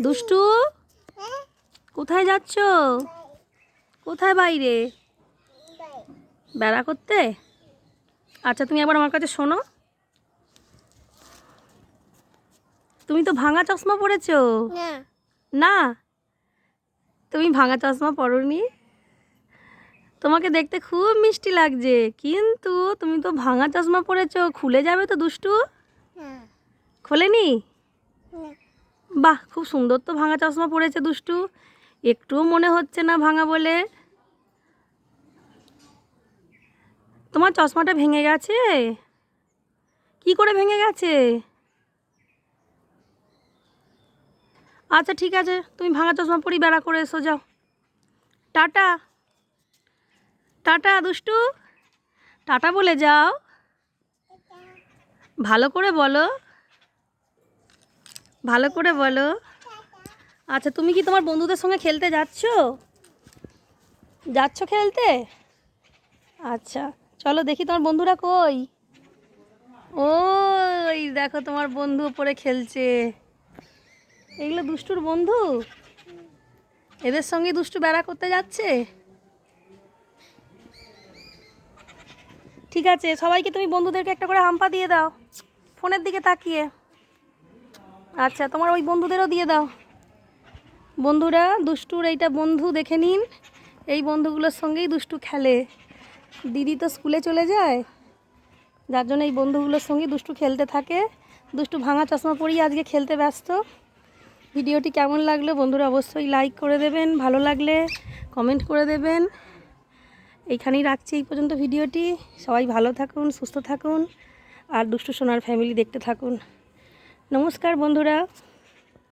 দুষ্টু? কোথায় যাচ্ছ? কোথায় বাইরে? বেড়া করতে? আচ্ছা তুমি একবার আমার কাছে শোনো। তুমি তো ভাঙা চশমা পরেছো? না। তুমি ভাঙা চশমা পরনি? তোমাকে দেখতে খুব মিষ্টি লাগছে কিন্তু তুমি তো ভাঙা চশমা পরেছো খুলে যাবে তো দুষ্টু? খোলেনি? বাহ খুব সুন্দর তো ভাঙা চশমা পরেছে দুষ্টু। একটুও মনে হচ্ছে না ভাঙা বলে। তোমার চশমাটা ভেঙে গেছে? কি করে ভেঙে গেছে? আচ্ছা ঠিক আছে, তুমি ভাঙা চশমা পরি বেড়া করে এসো, যাও। টাটা। টাটা, দুষ্টু। টাটা বলে যাও। ভালো করে বলো। ভালো করে বলো। আচ্ছা তুমি কি তোমার বন্ধুদের সঙ্গে খেলতে যাচ্ছ? যাচ্ছ খেলতে? আচ্ছা চলো দেখি তোমার বন্ধুরা কই? ওই দেখো তোমার বন্ধু উপরে খেলছে। এগুলো দুষ্টুর বন্ধু? এদের সঙ্গে দুষ্টু বেড়া করতে যাচ্ছে? ঠিক আছে, সবাইকে তুমি বন্ধুদেরকে একটা করে হাম্পা দিয়ে দাও। ফোনের দিকে তাকিয়ে। আচ্ছা তোমার ওই বন্ধুদেরও দিয়ে দাও। বন্ধুরা, দুষ্টুর এইটা বন্ধু দেখে নিন। এই বন্ধুগুলোর সঙ্গেই দুষ্টু খেলে। দিদি তো স্কুলে চলে যায়, যার জন্য এই বন্ধুগুলোর সঙ্গেই দুষ্টু খেলতে থাকে। দুষ্টু ভাঙা চশমা পরিয়ে আজকে খেলতে ব্যস্ত। ভিডিওটি কেমন লাগল বন্ধুরা অবশ্যই লাইক করে দেবেন, ভালো লাগলে কমেন্ট করে দেবেন। এইখানেই রাখছি এই পর্যন্ত ভিডিওটি। সবাই ভালো থাকুন, সুস্থ থাকুন, আর দুষ্টু সোনার ফ্যামিলি দেখতে থাকুন। নমস্কার বন্ধুরা।